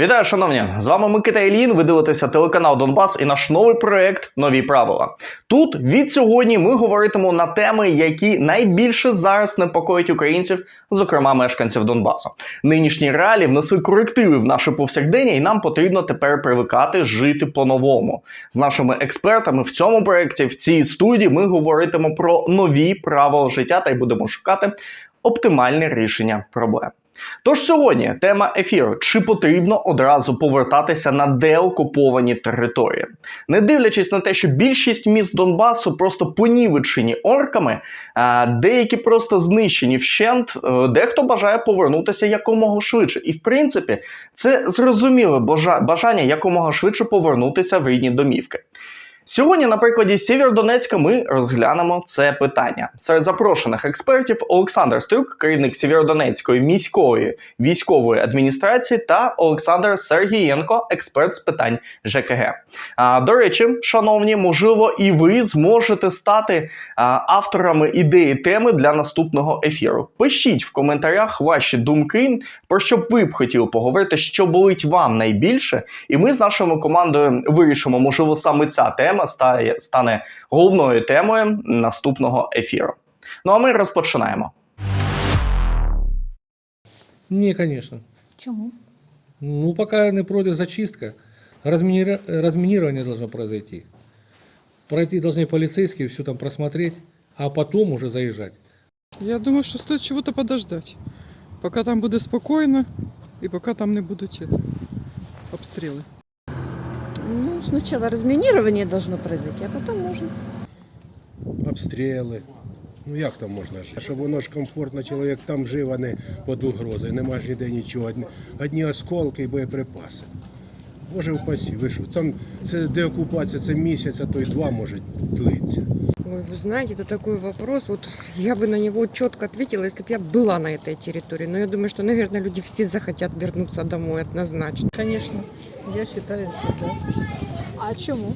Вітаю, шановні! З вами Микита Ілін. Ви дивитеся телеканал Донбас і наш новий проект Нові правила. Тут від сьогодні ми говоритимо на теми, які найбільше зараз непокоїть українців, зокрема мешканців Донбасу. Нинішні реалії внесли корективи в наше повсякдення, і нам потрібно тепер привикати жити по-новому. З нашими експертами в цьому проекті, в цій студії, ми говоритимо про нові правила життя та й будемо шукати оптимальне рішення проблем. Тож сьогодні тема ефіру: чи потрібно одразу повертатися на деокуповані території, не дивлячись на те, що більшість міст Донбасу просто понівечені орками, деякі просто знищені вщент, е, дехто бажає повернутися якомога швидше. І в принципі, це зрозуміле бажа- бажання якомога швидше повернутися в рідні домівки. Сьогодні, на прикладі Сєвєродонецька, ми розглянемо це питання. Серед запрошених експертів Олександр Стрюк, керівник Сєвєродонецької міської військової адміністрації, та Олександр Сергієнко, експерт з питань ЖКГ. А, до речі, шановні, можливо, і ви зможете стати а, авторами ідеї теми для наступного ефіру. Пишіть в коментарях ваші думки, про що б ви б хотіли поговорити, що болить вам найбільше, і ми з нашою командою вирішимо, можливо, саме ця тема стає, стане головною темою наступного ефіру. Ну а ми розпочинаємо. Ні, конечно. Чому? Ну, пока не пройдет зачистка, разминира- разминирование должно произойти. Пройти должны полицейские, все там просмотреть, а потом уже заезжать. Я думаю, що стоїть чого-то подождати, поки там буде спокійно і поки там не будуть это, обстріли. Ну, сначала разминирование должно произойти, а потом можно. обстріли. Ну як там можна жити? Щоб воно ж комфортно, чоловік там жив, а не під угрозою. Нема ж ніде нічого. Одні, одні осколки і боєприпаси. Боже упасі, ви що? Там це деокупація, це місяць, а то й два може длиться. Ой, вы знаете, это такой вопрос. Вот я бы на него четко ответила, если бы я была на этой территории. Но я думаю, что, наверное, люди все захотят вернуться домой однозначно. Конечно, я считаю, что да. А чему?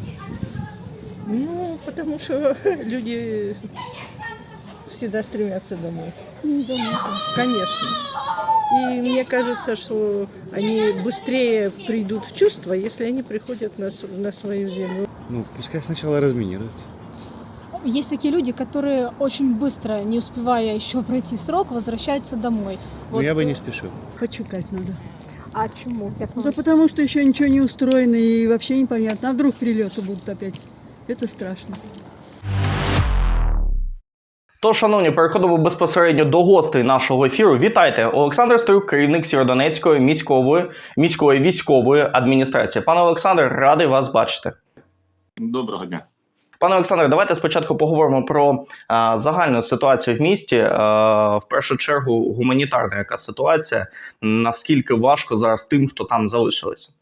Ну, потому что люди всегда стремятся домой. Конечно. И мне кажется, что они быстрее придут в чувство, если они приходят на, с- на свою землю. Ну, пускай сначала разминируют. Есть такие люди, которые очень быстро, не успевая еще пройти срок, возвращаются домой. Но я бы не спешил. Почекать надо. А чему? Как Да потому что еще ничего не устроено и вообще непонятно. А вдруг прилеты будут опять? Это страшно. Тож, шановні, переходимо безпосередньо до гостей нашого ефіру. Вітайте, Олександр Струк, керівник Сєвєродонецької міської міської військової адміністрації. Пане Олександр, радий вас бачити. Доброго дня. Пане Олександре, давайте спочатку поговоримо про а, загальну ситуацію в місті. А, в першу чергу, гуманітарна яка ситуація. Наскільки важко зараз тим, хто там залишилися?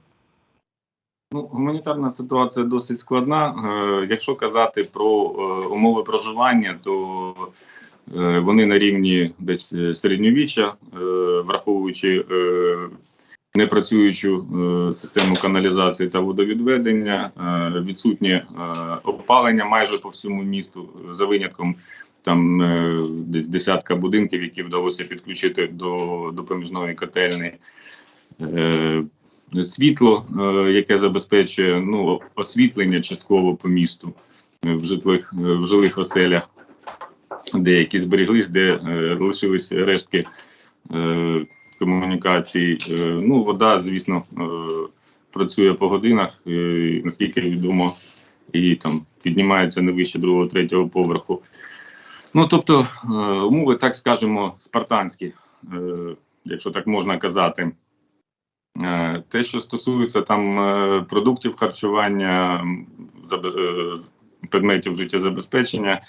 Ну, гуманітарна ситуація досить складна. Е, якщо казати про е, умови проживання, то е, вони на рівні десь е, середньовіччя, е, враховуючи е, непрацюючу е, систему каналізації та водовідведення, е, відсутнє е, опалення майже по всьому місту, за винятком там десь десятка будинків, які вдалося підключити до допоміжної котельні. Світло, яке забезпечує ну, освітлення частково по місту в житлих в жилих оселях, деякі зберіглись, де лишились рештки комунікацій. Е, ну, вода, звісно, е, працює по годинах, е, наскільки відомо, і там піднімається не вище другого, третього поверху. Ну, тобто, умови, так скажемо, спартанські, якщо так можна казати. Те, що стосується там продуктів харчування, предметів життєзабезпечення,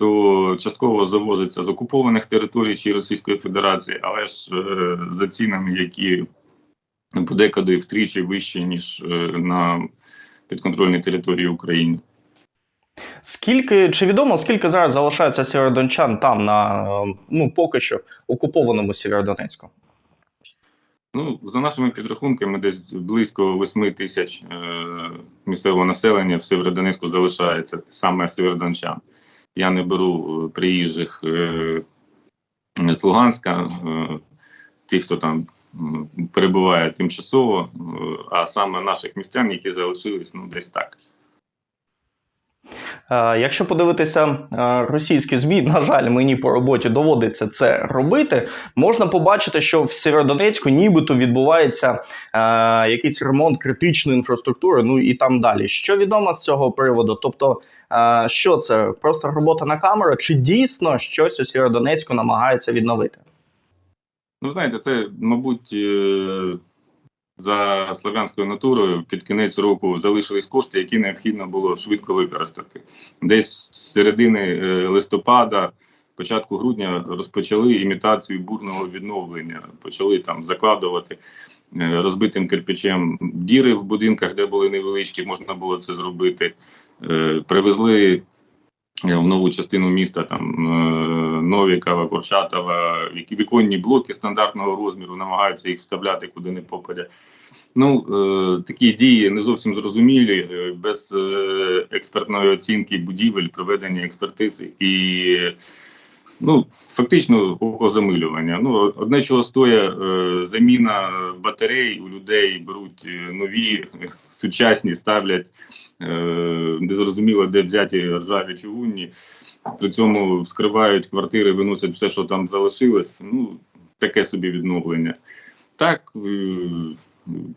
то частково завозиться з окупованих територій чи Російської Федерації, але ж е, за цінами, які подекуди втричі вищі, ніж е, на підконтрольній території України. Скільки чи відомо, скільки зараз залишається сєвєродончан там на е, ну поки що окупованому Сєвєродонецьку? Ну, за нашими підрахунками, десь близько 8 тисяч е, місцевого населення в Сєвєродонецьку залишається саме сєвєродончан. Я не беру е, приїжджих е, з Луганська, е, ті, хто там перебуває тимчасово, а саме наших містян, які залишились ну десь так. Е, Якщо подивитися е, російські ЗМІ, на жаль, мені по роботі доводиться це робити. Можна побачити, що в Сєвєродонецьку нібито відбувається е, якийсь ремонт критичної інфраструктури, ну і там далі. Що відомо з цього приводу? Тобто, що це просто робота на камеру, чи дійсно щось у Сєвєродонецьку намагаються відновити? Ну, знаєте, це, мабуть, за славянською натурою під кінець року залишились кошти, які необхідно було швидко використати. Десь з середини е, листопада, початку грудня розпочали імітацію бурного відновлення. Почали там закладувати е, розбитим кирпичем діри в будинках, де були невеличкі, можна було це зробити. Е, Привезли в нову частину міста там е, Новікова, Курчатова, віконні блоки стандартного розміру, намагаються їх вставляти куди не попадя. Ну, е, такі дії не зовсім зрозумілі, е, без е, експертної оцінки будівель, проведення експертизи і ну, фактично окозамилювання. Ну, одне чого стоїть е, заміна батарей у людей, беруть е, нові, сучасні, ставлять е, незрозуміло, де взяті ржаві чугунні. При цьому вскривають квартири, виносять все, що там залишилось. Ну, таке собі відновлення. Так,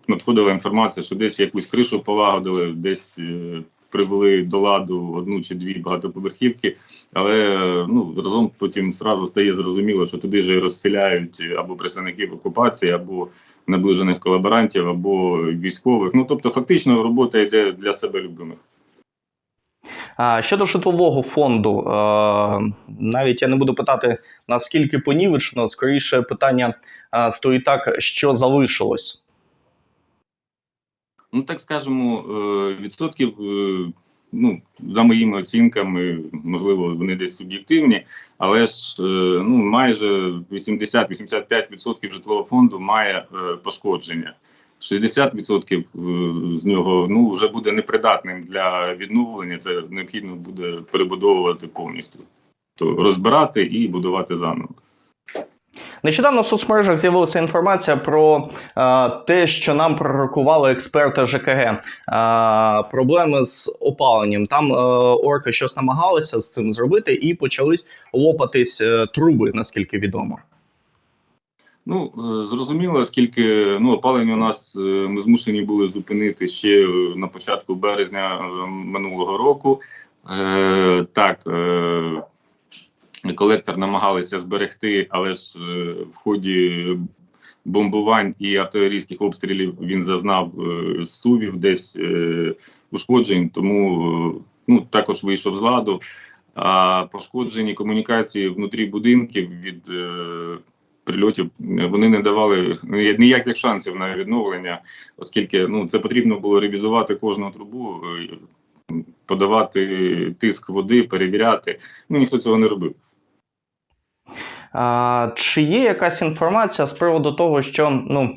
надходила інформація, що десь якусь кришу полагодили, десь привели до ладу одну чи дві багатоповерхівки, але ну, разом потім зразу стає зрозуміло, що туди же розселяють або представників окупації, або наближених колаборантів, або військових. Ну тобто, фактично, робота йде для себе любимих. Щодо житлового фонду, навіть я не буду питати наскільки понівечено, скоріше питання стоїть так, що залишилось. Ну, так скажемо, е, відсотків, е, ну, за моїми оцінками, можливо, вони десь суб'єктивні, але ж е, ну, майже 80-85% житлового фонду має пошкодження. 60% е, з нього ну, вже буде непридатним для відновлення. Це необхідно буде перебудовувати повністю. То розбирати і будувати заново. Нещодавно в соцмережах з'явилася інформація про е, те, що нам пророкували експерти ЖКГ. Е, проблеми з опаленням. Там е, орки щось намагалися з цим зробити, і почались лопатись е, труби, наскільки відомо. Ну, е, зрозуміло, оскільки ну, опалення у нас е, ми змушені були зупинити ще е, на початку березня минулого року. Е, так, е, колектор намагалися зберегти, але ж е, в ході бомбувань і артилерійських обстрілів він зазнав е, сувів, десь е, ушкоджень, тому ну, також вийшов з ладу. А пошкоджені комунікації внутрі будинків від прильотів вони не давали ніяких шансів на відновлення, оскільки ну це потрібно було ревізувати кожну трубу, подавати тиск води, перевіряти. Ну ніхто цього не робив. Чи є якась інформація з приводу того, що ну,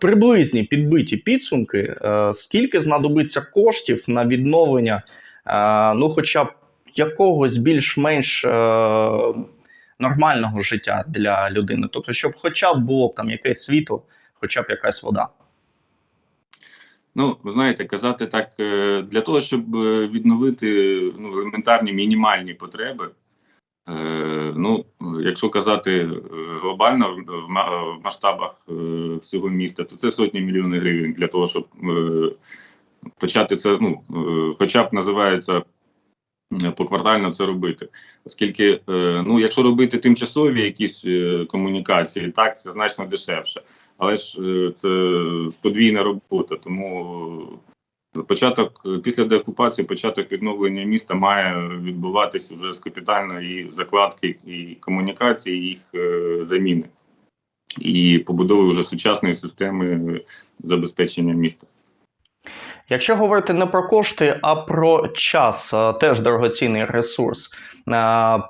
приблизні підбиті підсумки, а, скільки знадобиться коштів на відновлення, ну, хоча б якогось більш-менш а, нормального життя для людини? Тобто, щоб хоча б було б там якесь світло, хоча б якась вода. Ну, ви знаєте, казати так е, для того, щоб е, відновити ну, елементарні мінімальні потреби. Е, ну, якщо казати е, глобально в- в ма- в масштабах е, всього міста, то це сотні мільйонів гривень для того, щоб е, почати це, ну, е, хоча б називається е, поквартально це робити. Оскільки, е, ну, якщо робити тимчасові якісь е, комунікації, так, це значно дешевше. Але ж е, це подвійна робота, тому е, початок е, після деокупації, початок відновлення міста має відбуватися вже з капітальної закладки і комунікації, їх е, заміни і побудови вже сучасної системи забезпечення міста. Якщо говорити не про кошти, а про час, е, теж дорогоцінний ресурс,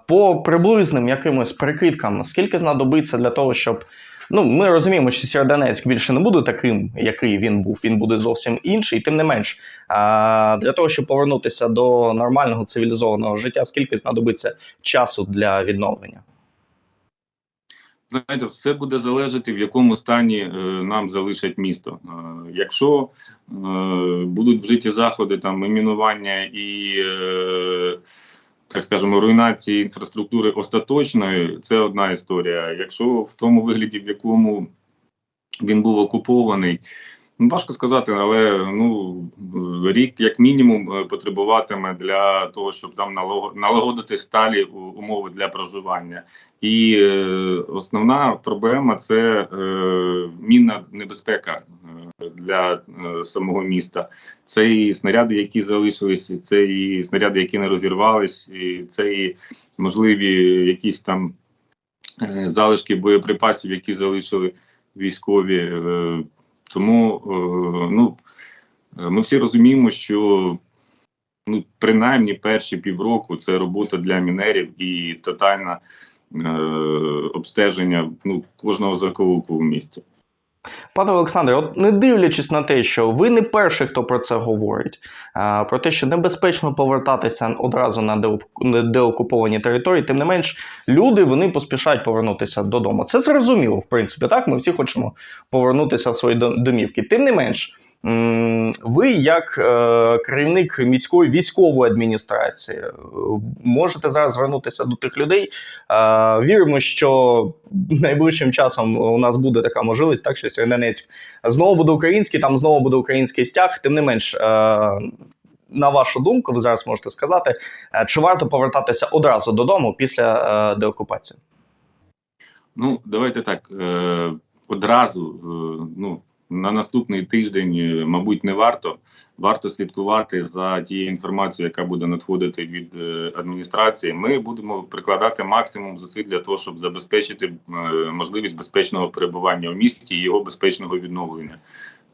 по приблизним якимось прикидкам, скільки знадобиться для того, щоб. Ну, ми розуміємо, що Сєвєродонецьк більше не буде таким, який він був. Він буде зовсім інший. Тим не менш, для того, щоб повернутися до нормального цивілізованого життя, скільки знадобиться часу для відновлення? знаєте, все буде залежати, в якому стані е, нам залишать місто. Е, якщо е, будуть вжиті заходи там мінування і, е, так скажемо, руйнації інфраструктури остаточної, це одна історія. Якщо в тому вигляді, в якому він був окупований, важко сказати, але ну рік як мінімум е, потребуватиме для того, щоб там налагодити сталі умови для проживання. І е, основна проблема це е, мінна небезпека е, для е, самого міста. Це і снаряди, які залишилися, це і снаряди, які не розірвались, і це і можливі якісь там е, залишки боєприпасів, які залишили військові. Е, тому е, ну, е, ми всі розуміємо, що ну, принаймні перші півроку це робота для мінерів і тотальне е, обстеження ну, кожного закоулку в місті. Пане Олександре, от не дивлячись на те, що ви не перший, хто про це говорить, а, про те, що небезпечно повертатися одразу на деокуповані території, тим не менш, люди вони поспішають повернутися додому. Це зрозуміло, в принципі, так. Ми всі хочемо повернутися в свої до- домівки. Тим не менш, ви, як е, керівник міської військової адміністрації, е, можете зараз звернутися до тих людей. Е, Віримо, що найближчим часом у нас буде така можливість, так що Сєвєродонецьк знову буде український, там знову буде український стяг. Тим не менш, на вашу думку, ви зараз можете сказати, чи варто повертатися одразу додому після деокупації? Ну, давайте так. Одразу, ну, на наступний тиждень, е, мабуть, не варто. Варто слідкувати за тією інформацією, яка буде надходити від е, адміністрації. Ми будемо прикладати максимум зусиль для того, щоб забезпечити е, можливість безпечного перебування в місті і його безпечного відновлення.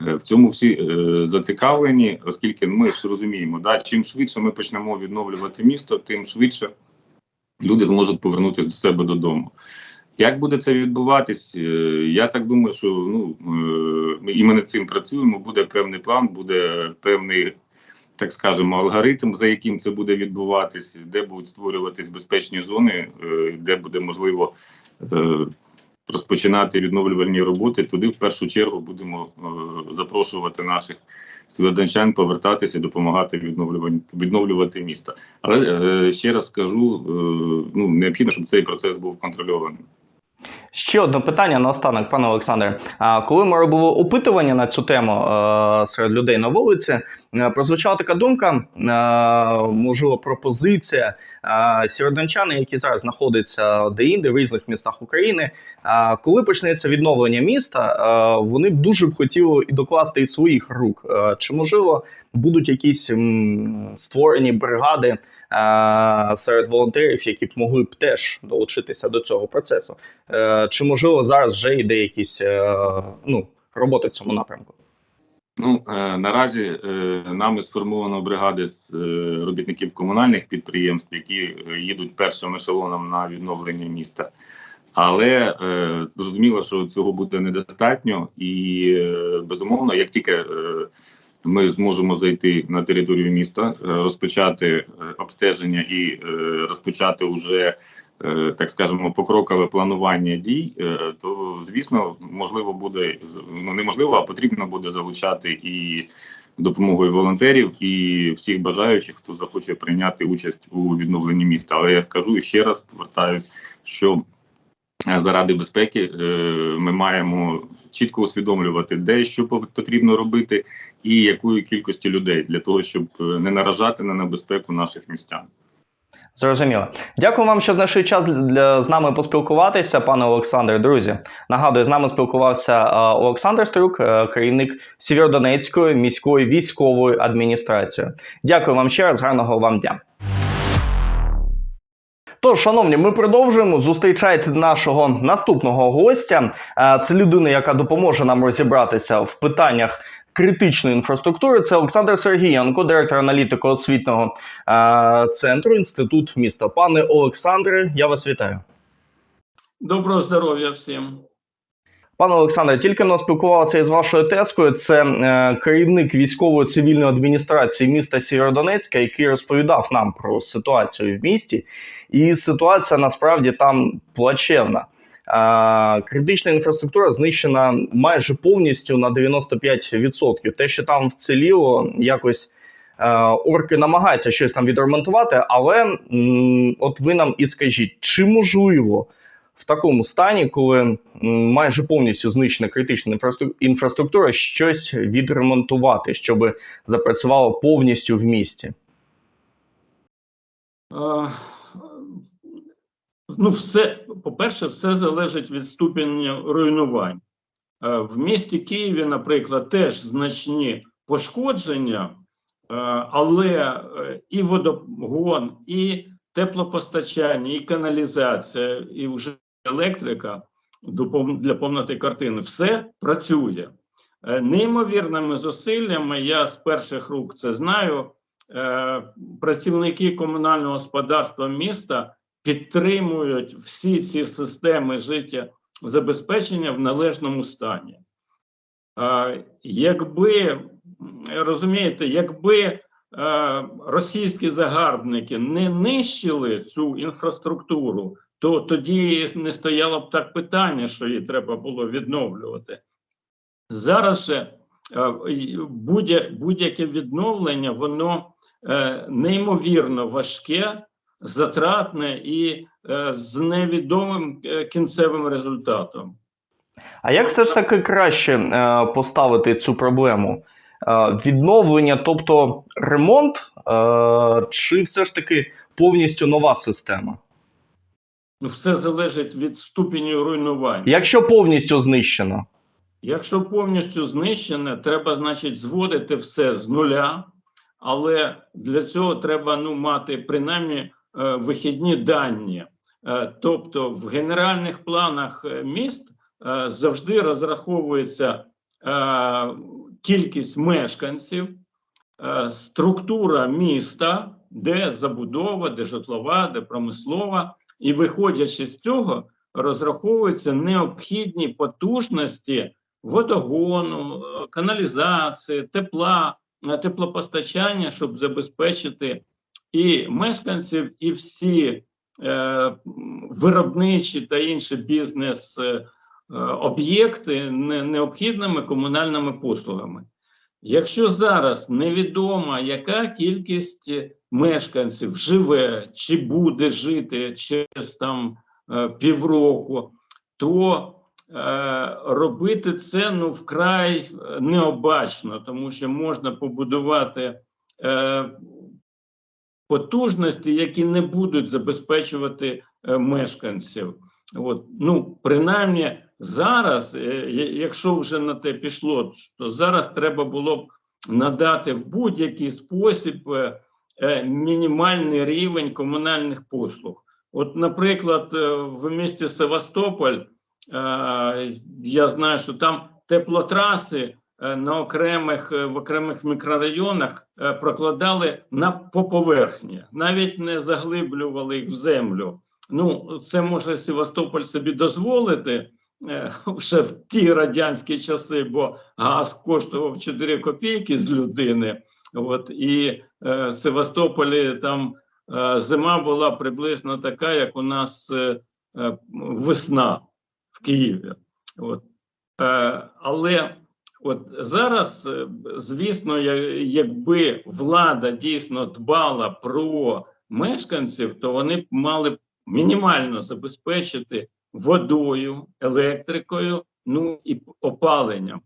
В цьому всі зацікавлені, оскільки ми ж розуміємо, да, чим швидше ми почнемо відновлювати місто, тим швидше люди зможуть повернутися до себе додому. Як буде це відбуватись? Е, Я так думаю, що ну е, ми- і ми над цим працюємо. Буде певний план, буде певний, так скажемо, алгоритм, за яким це буде відбуватись, де будуть створюватись безпечні зони, е, де буде можливо е, розпочинати відновлювальні роботи. Туди в першу чергу будемо е, запрошувати наших свідчан повертатися допомагати відновлювань- відновлювати місто. Але е, ще раз скажу: е, ну необхідно, щоб цей процес був контрольованим. Ще одне питання на останок, пане Олександре. А коли ми робили опитування на цю тему е, серед людей на вулиці, прозвучала така думка, е, можливо, пропозиція е, сєвєродончани, які зараз знаходяться де-інде в різних містах України. е, коли почнеться відновлення міста, е, вони б дуже б хотіли і докласти із своїх рук. Е, чи можливо будуть якісь створені бригади е, серед волонтерів, які б могли б теж долучитися до цього процесу? Е, Чи можливо зараз вже йде якісь е, ну, роботи в цьому напрямку? Ну е, наразі е, нами сформовано бригади з е, робітників комунальних підприємств, які е, їдуть першим ешелоном на відновлення міста. Але е, зрозуміло, що цього буде недостатньо, і е, безумовно, як тільки е, ми зможемо зайти на територію міста, е, розпочати е, обстеження і е, розпочати уже так скажемо покрокове планування дій, то звісно можливо буде ну неможливо, а потрібно буде залучати і допомогою волонтерів і всіх бажаючих, хто захоче прийняти участь у відновленні міста. Але я кажу ще раз повертаюсь, що заради безпеки е, ми маємо чітко усвідомлювати, де що потрібно робити, і якої кількості людей для того, щоб е, не наражати на небезпеку наших містян. Зрозуміло. Дякую вам, що знайшли час для з нами поспілкуватися, пане Олександре. Друзі, нагадую, з нами спілкувався е, Олександр Струк, керівник Сєвєродонецької міської військової адміністрації. Дякую вам ще раз. Гарного вам дня. Тож, шановні, ми продовжуємо. Зустрічайте нашого наступного гостя. Е, Це людина, яка допоможе нам розібратися в питаннях критичної інфраструктури. Це Олександр Сергієнко, директор аналітико-освітнього е, центру Інститут міста. Пане Олександре, я вас вітаю. Доброго здоров'я всім. Пане Олександре, тільки но спілкувалися із вашою тезкою. Це е, керівник військової цивільної адміністрації міста Сєвєродонецька, який розповідав нам про ситуацію в місті. І ситуація насправді там плачевна. е, критична інфраструктура знищена майже повністю на 95%. Те, що там вціліло, якось е, орки намагаються щось там відремонтувати, але м, от ви нам і скажіть, чи можливо в такому стані, коли майже повністю знищена критична інфраструк- інфраструктура, щось відремонтувати, щоб запрацювало повністю в місті? Е, Ну, все, по-перше, все залежить від ступеня руйнувань. Е, В місті Києві, наприклад, теж значні пошкодження, е, але і водогон, і теплопостачання, і каналізація, і вже електрика для повноти картини все працює. Е, Неймовірними зусиллями, я з перших рук це знаю. е, Працівники комунального господарства міста підтримують всі ці системи життєзабезпечення в належному стані. Е, Якби розумієте, якби російські загарбники не нищили цю інфраструктуру, то тоді не стояло б так питання, що її треба було відновлювати. Зараз е, будь- будь-яке відновлення, воно е, неймовірно важке, затратне і е, з невідомим кінцевим результатом. А як все ж таки краще поставити цю проблему? Відновлення, тобто ремонт, чи все ж таки повністю нова система? Ну, все залежить від ступеню руйнувань. Якщо повністю знищено, Якщо повністю знищене, треба, значить, зводити все з нуля, але для цього треба ну, мати принаймні е, вихідні дані. Е, тобто в генеральних планах е, міст завжди розраховується кількість мешканців, структура міста, де забудова, де житлова, де промислова, і виходячи з цього, розраховуються необхідні потужності водогону, каналізації, тепла, е, теплопостачання, щоб забезпечити і мешканців, і всі е, виробничі та інші бізнес е, об'єкти необхідними комунальними послугами. Якщо зараз невідомо, яка кількість мешканців живе чи буде жити через там е, півроку, то е, робити це ну вкрай е, необачно, тому що можна побудувати е, потужності, які не будуть забезпечувати е, мешканців. От, ну, принаймні зараз, е, якщо вже на те пішло, то зараз треба було б надати в будь-який спосіб е, е, мінімальний рівень комунальних послуг. От, наприклад, в місті Севастополь я знаю, що там теплотраси на окремих в окремих мікрорайонах прокладали на по поверхні, навіть не заглиблювали їх в землю. Ну, це може Севастополь собі дозволити ще в ті радянські часи, бо газ коштував 4 копійки з людини. От і е, Севастополі там е, зима була приблизно така, як у нас е, е, весна в Києві. От. Е, але от зараз, е, звісно, якби влада дійсно дбала про мешканців, то вони б мали мінімально забезпечити водою, електрикою, ну і опаленням.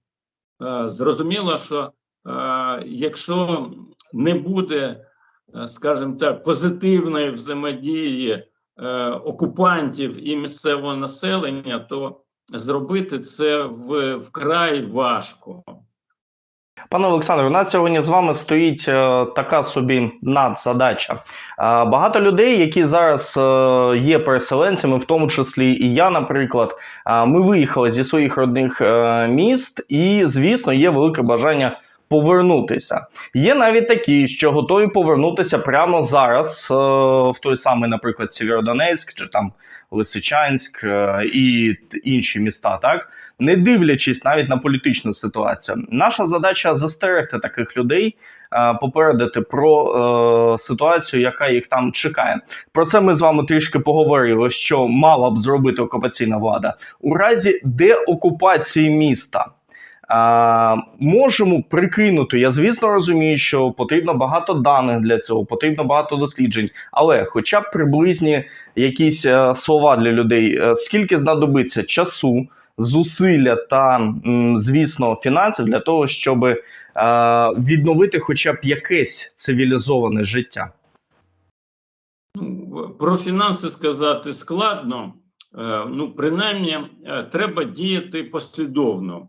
Е, Зрозуміло, що е, якщо не буде, е, скажімо так, позитивної взаємодії окупантів і місцевого населення, то зробити це вкрай важко. Пане Олександре, у нас сьогодні з вами стоїть е, така собі надзадача. Е, багато людей, які зараз е, є переселенцями, в тому числі і я, наприклад, ми виїхали зі своїх родних міст, і, звісно, є велике бажання повернутися. Є навіть такі, що готові повернутися прямо зараз, е, в той самий, наприклад, Сєвєродонецьк чи там Лисичанськ е, і інші міста, так не дивлячись навіть на політичну ситуацію. Наша задача застерегти таких людей, е, попередити про е, ситуацію, яка їх там чекає. Про це ми з вами трішки поговорили, що мала б зробити окупаційна влада у разі деокупації міста. А, можемо прикинути. Я звісно розумію, що потрібно багато даних для цього, потрібно багато досліджень, але хоча б приблизні якісь е, слова для людей, Е, скільки знадобиться часу, зусилля та, звісно, фінансів для того, щоб е, відновити хоча б якесь цивілізоване життя. Ну, Про фінанси сказати складно. Ну, принаймні, треба діяти послідовно.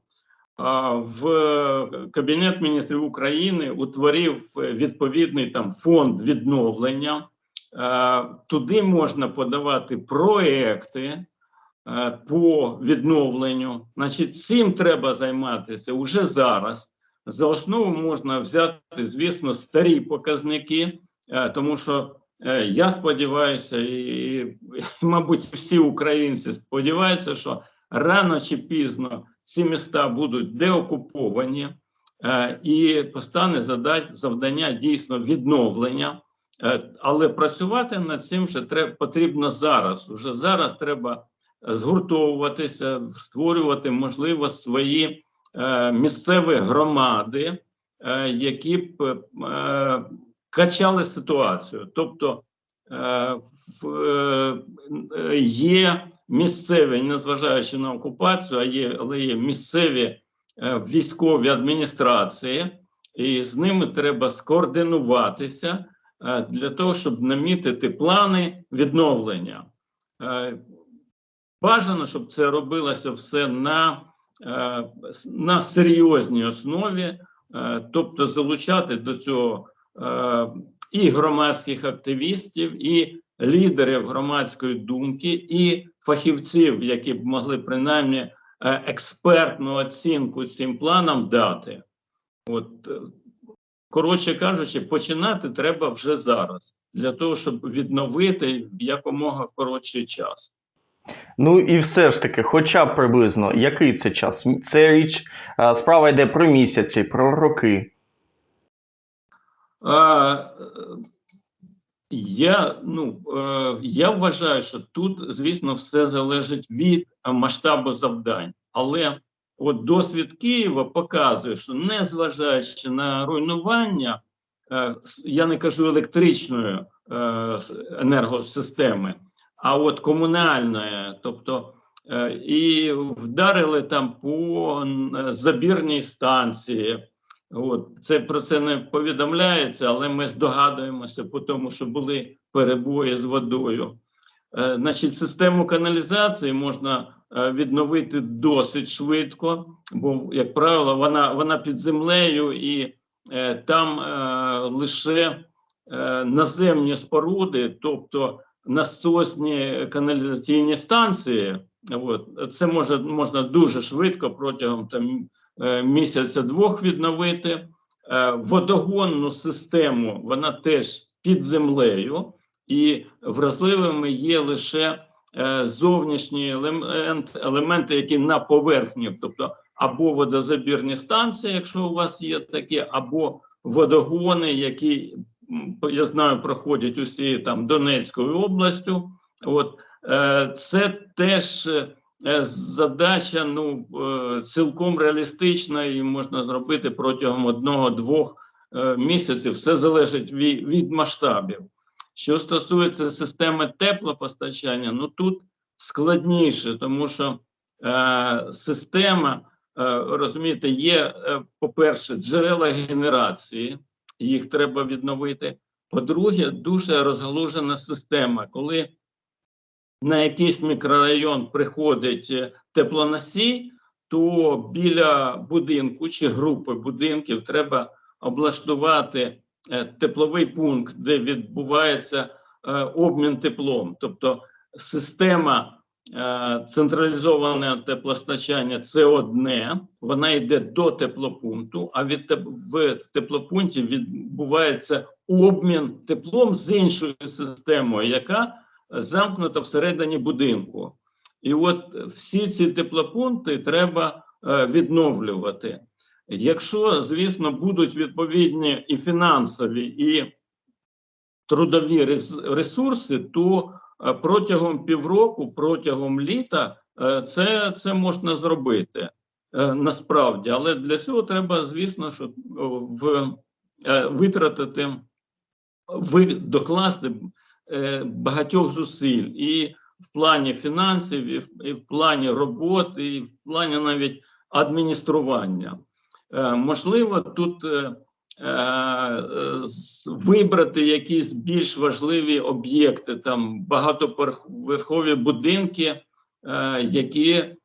В Кабінет міністрів України утворив е, відповідний там фонд відновлення. Е, Туди можна подавати проекти е, по відновленню. Значить, цим треба займатися уже зараз. За основу можна взяти, звісно, старі показники, е, тому що Е, Я сподіваюся, і, мабуть, всі українці сподіваються, що рано чи пізно ці міста будуть деокуповані, е, і постане завдання дійсно відновлення. Е, але працювати над цим вже треба, потрібно зараз. Уже зараз треба згуртовуватися, створювати, можливо, свої е, місцеві громади, е, які б е, качали ситуацію. Тобто е, е, є місцеві, незважаючи на окупацію, а є, але є місцеві е, військові адміністрації, і з ними треба скоординуватися е, для того, щоб намітити плани відновлення. Е, Бажано, щоб це робилося все на, е, на серйозній основі, е, тобто залучати до цього е, і громадських активістів, і лідерів громадської думки, і фахівців, які б могли принаймні е, експертну оцінку цим планам дати. От, е, коротше кажучи, починати треба вже зараз, для того, щоб відновити якомога коротший час. Ну і все ж таки, хоча б приблизно, який це час? Це річ, е, справа йде про місяці, про роки. Е, я, ну, е, я вважаю, що тут, звісно, все залежить від масштабу завдань. Але от досвід Києва показує, що незважаючи на руйнування, е, я не кажу електричної енергосистеми, а от комунальної, тобто і вдарили там по забірній станції. От це про це не повідомляється, але ми здогадуємося по тому, що були перебої з водою. Е, значить, систему каналізації можна е, відновити досить швидко, бо, як правило, вона, вона під землею і е, там е, лише е, наземні споруди, тобто насосні каналізаційні станції. От, це може, можна дуже швидко протягом там, е, місяця-двох відновити. Е, Водогонну систему вона теж під землею, і вразливими є лише е, зовнішні елемент, елементи, які на поверхні, тобто або водозабірні станції, якщо у вас є такі, або водогони, які я знаю, проходять усі там Донецькою областю. От це теж задача ну е, цілком реалістична і можна зробити протягом одного-двох е, місяців. Все залежить від, від масштабів. Що стосується системи теплопостачання, ну тут складніше, тому що е, система, е, розумієте, є, е, по-перше, джерела генерації, їх треба відновити. По-друге, дуже розгалужена система, коли на якийсь мікрорайон приходить е, теплоносій, то біля будинку чи групи будинків треба облаштувати е, тепловий пункт, де відбувається е, обмін теплом. Тобто система централізоване теплостачання це одне, вона йде до теплопункту, а від в теплопункті відбувається обмін теплом з іншою системою, яка замкнута всередині будинку. І от всі ці теплопункти треба е, відновлювати. Якщо, звісно, будуть відповідні і фінансові, і трудові ресурси, то е, протягом півроку, протягом літа е, це, це можна зробити насправді. Але для цього треба, звісно, що в, витратити, ви, докласти багатьох зусиль і в плані фінансів, і в, і в плані роботи, і в плані навіть адміністрування. Е, Можливо, тут е, е, вибрати якісь більш важливі об'єкти, там багатоповерхові будинки, е, які е,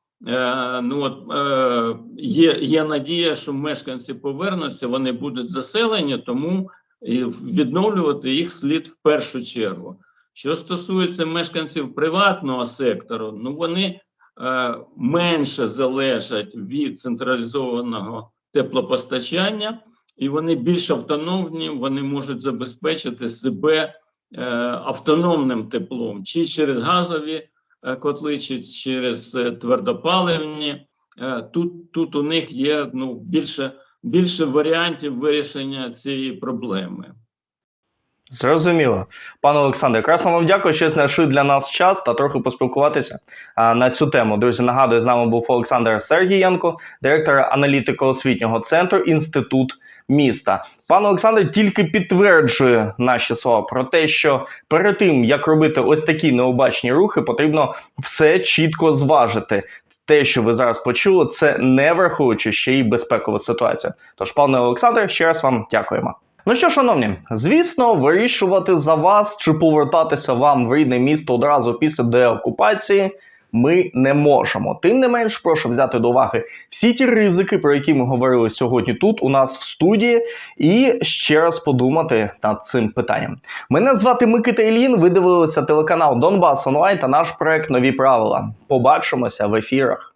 ну от е, є, є надія, що мешканці повернуться, вони будуть заселені, тому і відновлювати їх слід в першу чергу. Що стосується мешканців приватного сектору, ну вони е, менше залежать від централізованого теплопостачання, і вони більш автономні, вони можуть забезпечити себе е, автономним теплом, чи через газові е, котли, чи через е, твердопаливні. Е, тут, тут у них є ну, більше, більше варіантів вирішення цієї проблеми. Зрозуміло. Пане Олександре, красно вам дякую, що знайшли для нас час та трохи поспілкуватися а, на цю тему. Друзі, нагадую, з нами був Олександр Сергієнко, директор аналітико-освітнього центру Інститут міста. Пан Олександр тільки підтверджує наші слова про те, що перед тим як робити ось такі необачні рухи, потрібно все чітко зважити. Те, що ви зараз почули, це не враховуючи ще й безпекову ситуацію. Тож, пане Олександр, ще раз вам дякуємо. Ну що, шановні, звісно, вирішувати за вас чи повертатися вам в рідне місто одразу після деокупації ми не можемо. Тим не менш, прошу взяти до уваги всі ті ризики, про які ми говорили сьогодні тут, у нас в студії, і ще раз подумати над цим питанням. Мене звати Микита Ілін. Ви дивилися телеканал Донбас Онлайн та наш проект Нові правила. Побачимося в ефірах.